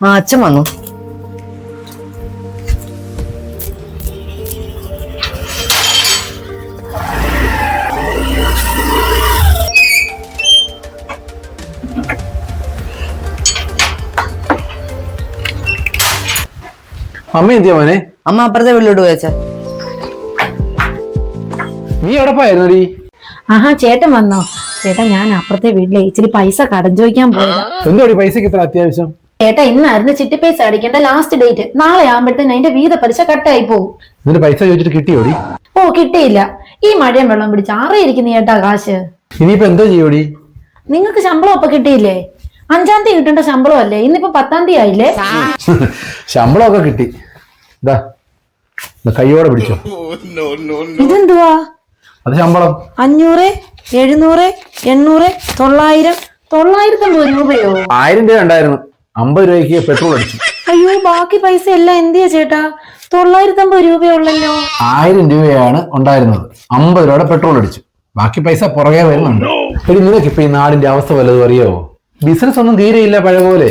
ആ അച്ഛൻ വന്നു. അമ്മ എന്തിയാ മോനെ? അമ്മ അപ്പുറത്തെ വീട്ടിലോട്ട് പോയച്ച നീ എവിടെ പോയായിരുന്നടി? ആഹാ ചേട്ടൻ വന്നോ. ചേട്ടാ ഞാൻ അപ്പുറത്തെ വീട്ടിലെ ഇച്ചിരി പൈസ കടം ചോദിക്കാൻ പോയതാ. എന്തോടി പൈസക്ക് ഇത്ര അത്യാവശ്യം? ചേട്ടാ ഇന്നായിരുന്നു ചിട്ടി പൈസ അടിക്കേണ്ട ലാസ്റ്റ് ഡേറ്റ് നാളെ ആകുമ്പോഴത്തേന് അതിന്റെ വീത പലിശ കട്ടായി പോകും പൈസ ചോദിച്ചിട്ട് കിട്ടിയോടി? ഓ കിട്ടിയില്ല. ഈ മഴയും വെള്ളം പിടിച്ച് ആറിയിരിക്കുന്ന ഏട്ടാ കാശ്. ഇനിയിപ്പോ എന്തോ ചെയ്യോടി? നിങ്ങൾക്ക് ശമ്പളം ഒപ്പം കിട്ടിയില്ലേ? അഞ്ചാം തീയതി കിട്ടേണ്ട ശമ്പളം അല്ലേ ഇന്നിപ്പോ പത്താം തീയതി ആയില്ലേ? ശമ്പളം ഒക്കെ കിട്ടി. ഇതാ ഇത് കയ്യോടെ പിടിച്ചോ. ഇതെന്തുവാ? അത് ശമ്പളം. അഞ്ഞൂറ് എഴുന്നൂറ് എണ്ണൂറ് തൊള്ളായിരം. തൊള്ളായിരത്തമ്പത് രൂപയോ? ആയിരം രൂപ ഉണ്ടായിരുന്നു. അമ്പത് രൂപയ്ക്ക് പെട്രോൾ അടിച്ചു. അയ്യോ ബാക്കി പൈസ എല്ലാം എന്തിയാ ചേട്ടാ? തൊള്ളായിരത്തി അമ്പത് രൂപയുള്ളല്ലോ. ആയിരം രൂപയാണ് ഉണ്ടായിരുന്നത്. അമ്പത് രൂപയുടെ പെട്രോൾ അടിച്ചു. ബാക്കി പൈസ പുറകെ വരുന്നുണ്ട്. എടി നിനക്ക് ഇപ്പൊ ഈ നാടിന്റെ അവസ്ഥ വല്ലതും അറിയാവോ? ബിസിനസ് ഒന്നും തീരെയില്ല പഴയ പോലെ.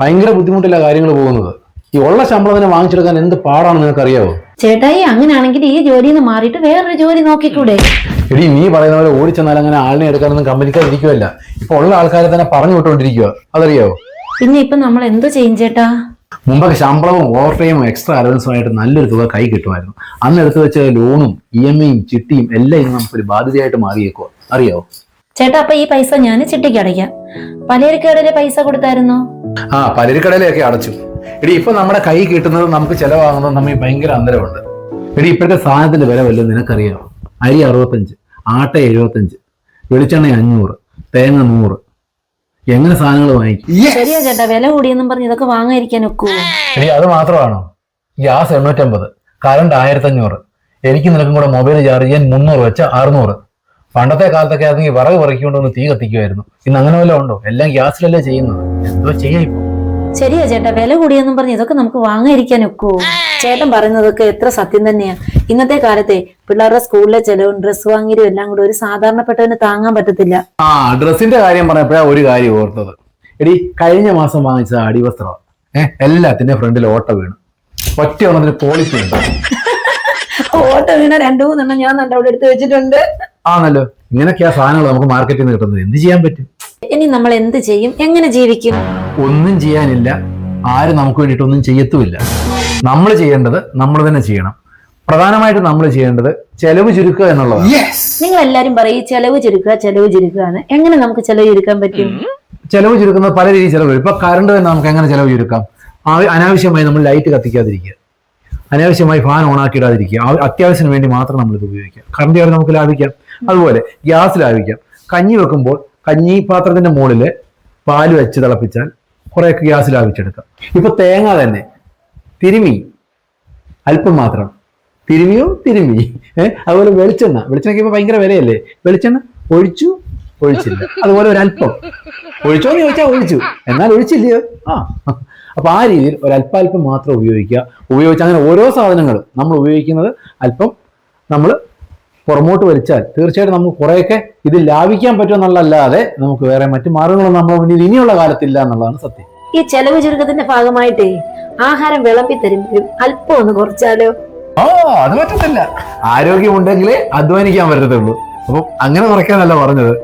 ഭയങ്കര ബുദ്ധിമുട്ടില്ല കാര്യങ്ങൾ പോകുന്നത്. ഈ ഉള്ള ശമ്പളം തന്നെ വാങ്ങിച്ചെടുക്കാൻ എന്ത് പാടാണെന്ന് നിനക്ക് അറിയാവോ ചേട്ടായി അങ്ങനെയാണെങ്കിൽ ഈ ജോലിയിൽ നിന്ന് മാറിയിട്ട് വേറൊരു ജോലി നോക്കിക്കൂടെ? എടി നീ പറയുന്ന പോലെ ഓടിച്ചെന്നാൽ അങ്ങനെ ആളിനെ എടുക്കാനൊന്നും കമ്പനിക്കാരിക്കുമല്ല ഇപ്പൊ ഉള്ള ആൾക്കാരെ തന്നെ പറഞ്ഞു വിട്ടുകൊണ്ടിരിക്കുക അതറിയാവോ? പിന്നെ ഇപ്പൊ നമ്മൾ എന്ത് ചെയ്യും ചേട്ടാ? മുമ്പൊക്കെ ശമ്പളവും ഓവർ ടൈമും എക്സ്ട്രാ അലവൻസും ആയിട്ട് നല്ലൊരു തുക കൈ കിട്ടുമായിരുന്നു. അന്ന് എടുത്തു വെച്ച ലോണും ഇ എം ഐയും ചിട്ടിയും എല്ലാം ഇന്ന് നമുക്കൊരു ബാധ്യതയായിട്ട് മാറിയേക്കോ അറിയോ? ചേട്ടാ അപ്പൊ ഈ പൈസ ഞാൻ ചിട്ടിക്ക് അടയ്ക്കാം. പലരിക്കടയിലെ പൈസ കൊടുത്തായിരുന്നു? ആ പലരിക്കടയിലൊക്കെ അടച്ചു. എടി ഇപ്പൊ നമ്മുടെ കൈ കിട്ടുന്നത് നമുക്ക് ചെലവാകുന്നത് നമ്മൾ ഭയങ്കര അന്തരമുണ്ട്. എടി ഇപ്പോഴത്തെ സാധനത്തിന്റെ വില വല്ലതും നിനക്കറിയാമോ അരി അറുപത്തഞ്ച് ആട്ട എഴുപത്തഞ്ച് വെളിച്ചെണ്ണ അഞ്ഞൂറ് തേങ്ങ നൂറ് എങ്ങനെ സാധനങ്ങൾ വാങ്ങിക്കും ശരിയാ ചേട്ടാ വില കൂടിയെന്നും പറഞ്ഞ് ഇതൊക്കെ വാങ്ങാതിരിക്കാൻ ഒക്കുവോ എടി അത് മാത്രമാണോ? ഗ്യാസ് എണ്ണൂറ്റമ്പത് കറണ്ട് ആയിരത്തഞ്ഞൂറ് എനിക്ക് നിനക്കും കൂടെ മൊബൈൽ ചാർജ് ചെയ്യാൻ മുന്നൂറ് വെച്ച അറുന്നൂറ്. പണ്ടത്തെ കാലത്തൊക്കെ ആണെങ്കിൽ വിറക് പറിക്കൊണ്ടൊന്ന് തീ കത്തിക്കുമായിരുന്നു ഇന്ന് അങ്ങനെ വല്ല ഉണ്ടോ? എല്ലാം ഗ്യാസിലല്ലേ ചെയ്യുന്നത്. എന്തോ ചെയ്യാ ഇപ്പൊ. ശരിയാ ചേട്ടാ വില കൂടിയെന്നും പറഞ്ഞ് ഇതൊക്കെ നമുക്ക് വാങ്ങാതിരിക്കാൻ ഒക്കുവോ ചേട്ടൻ പറയുന്നതൊക്കെ എത്ര സത്യം തന്നെയാ. ഇന്നത്തെ കാലത്തെ പിള്ളേരുടെ സ്കൂളിലെ ചെലവും ഡ്രസ് വാങ്ങിയതും എല്ലാം കൂടെ ഒരു സാധാരണപ്പെട്ടവന് താങ്ങാൻ പറ്റത്തില്ല. ആ ഡ്രസ്സിന്റെ കാര്യം പറഞ്ഞപ്പോഴാ ഒരു കാര്യം ഓർത്തത്. എടി കഴിഞ്ഞ മാസം വാങ്ങിച്ച അടിവസ്ത്രം ഏഹ് എല്ലാത്തിന്റെ ഫ്രണ്ടിൽ ഓട്ട വീണു. ഒറ്റ ഒന്നതിന് പോളിസി ഓട്ടോ വീണ രണ്ടു മൂന്നെണ്ണം ഞാൻ നല്ല അവിടെ എടുത്ത് വെച്ചിട്ടുണ്ട്. ആണല്ലോ. ഇങ്ങനെയൊക്കെയാ സാധനങ്ങൾ നമുക്ക് മാർക്കറ്റിൽ നിന്ന് കിട്ടുന്നത്. എന്ത് ചെയ്യാൻ പറ്റും? ഇനി നമ്മൾ എന്ത് ചെയ്യും? എങ്ങനെ ജീവിക്കും? ഒന്നും ചെയ്യാനില്ല. ആരും നമുക്ക് വേണ്ടിയിട്ട് ഒന്നും ചെയ്യത്തുമില്ല. നമ്മൾ ചെയ്യേണ്ടത് നമ്മൾ തന്നെ ചെയ്യണം. പ്രധാനമായിട്ടും നമ്മൾ ചെയ്യേണ്ടത് ചെലവ് ചുരുക്കുക എന്നുള്ളതാണ്. നിങ്ങൾ എല്ലാരും പറയും ചെലവ് ചുരുക്കുക ചെലവ് ചുരുക്കുക എന്ന് എങ്ങനെ നമുക്ക് ചെലവ് ചുരുക്കാൻ പറ്റും? ചെലവ് ചുരുക്കുന്നത് പല രീതിയിൽ ചെലവ് ഇപ്പൊ കറണ്ട് തന്നെ നമുക്ക് എങ്ങനെ ചെലവ് ചുരുക്കാം? ആ- അനാവശ്യമായി നമ്മൾ ലൈറ്റ് കത്തിക്കാതിരിക്കുക. അനാവശ്യമായി ഫാൻ ഓണാക്കിയിടാതിരിക്കുക അത്യാവശ്യത്തിന് വേണ്ടി മാത്രം നമ്മൾ ഇത് ഉപയോഗിക്കുക. കറണ്ട് ചാർജ് നമുക്ക് ലാഭിക്കാം. അതുപോലെ ഗ്യാസ് ലാഭിക്കാം. കഞ്ഞി വെക്കുമ്പോൾ കഞ്ഞി പാത്രത്തിന്റെ മുകളിൽ പാൽ വെച്ച് തിളപ്പിച്ചാൽ കുറേയൊക്കെ ഗ്യാസ് ലാഭിച്ചെടുക്കാം. ഇപ്പൊ തേങ്ങ തന്നെ. തിരുമി. അല്പം മാത്രം. തിരുമിയോ? തിരുമി. ഏഹ് അതുപോലെ വെളിച്ചെണ്ണ. വെളിച്ചെണ്ണയ്ക്ക് ഇപ്പൊ ഭയങ്കര വിലയല്ലേ? വെളിച്ചെണ്ണ ഒഴിച്ചു ഒഴിച്ചില്ല. അതുപോലെ ഒരല്പം ഒഴിച്ചോ എന്ന് ചോദിച്ചാൽ ഒഴിച്ചു. എന്നാൽ ഒഴിച്ചില്ലയോ? ആ. അപ്പൊ ആ രീതിയിൽ ഒരല്പാൽപ്പം മാത്രം ഉപയോഗിക്കുക. ഉപയോഗിച്ച് അങ്ങനെ ഓരോ സാധനങ്ങളും നമ്മൾ ഉപയോഗിക്കുന്നത് അല്പം നമ്മൾ പുറമോട്ട് വലിച്ചാൽ തീർച്ചയായിട്ടും നമുക്ക് കുറേയൊക്കെ ഇത് ലാഭിക്കാൻ പറ്റുമെന്നുള്ളതല്ലാതെ നമുക്ക് വേറെ മറ്റു മാർഗങ്ങളൊന്നും നമ്മുടെ മുന്നിൽ ഇനിയുള്ള കാലത്തില്ല എന്നുള്ളതാണ് സത്യം. ഈ ചെലവ് ചുരുക്കത്തിന്റെ ഭാഗമായിട്ടേ ആഹാരം വിളമ്പി തരുമ്പോഴും അല്പം ഒന്ന് കുറച്ചാലോ? ആ അത് പറ്റത്തില്ല. ആരോഗ്യമുണ്ടെങ്കിലേ അധ്വാനിക്കാൻ പറ്റത്തുള്ളൂ. അപ്പം അങ്ങനെ കുറയ്ക്കാനല്ല പറഞ്ഞത്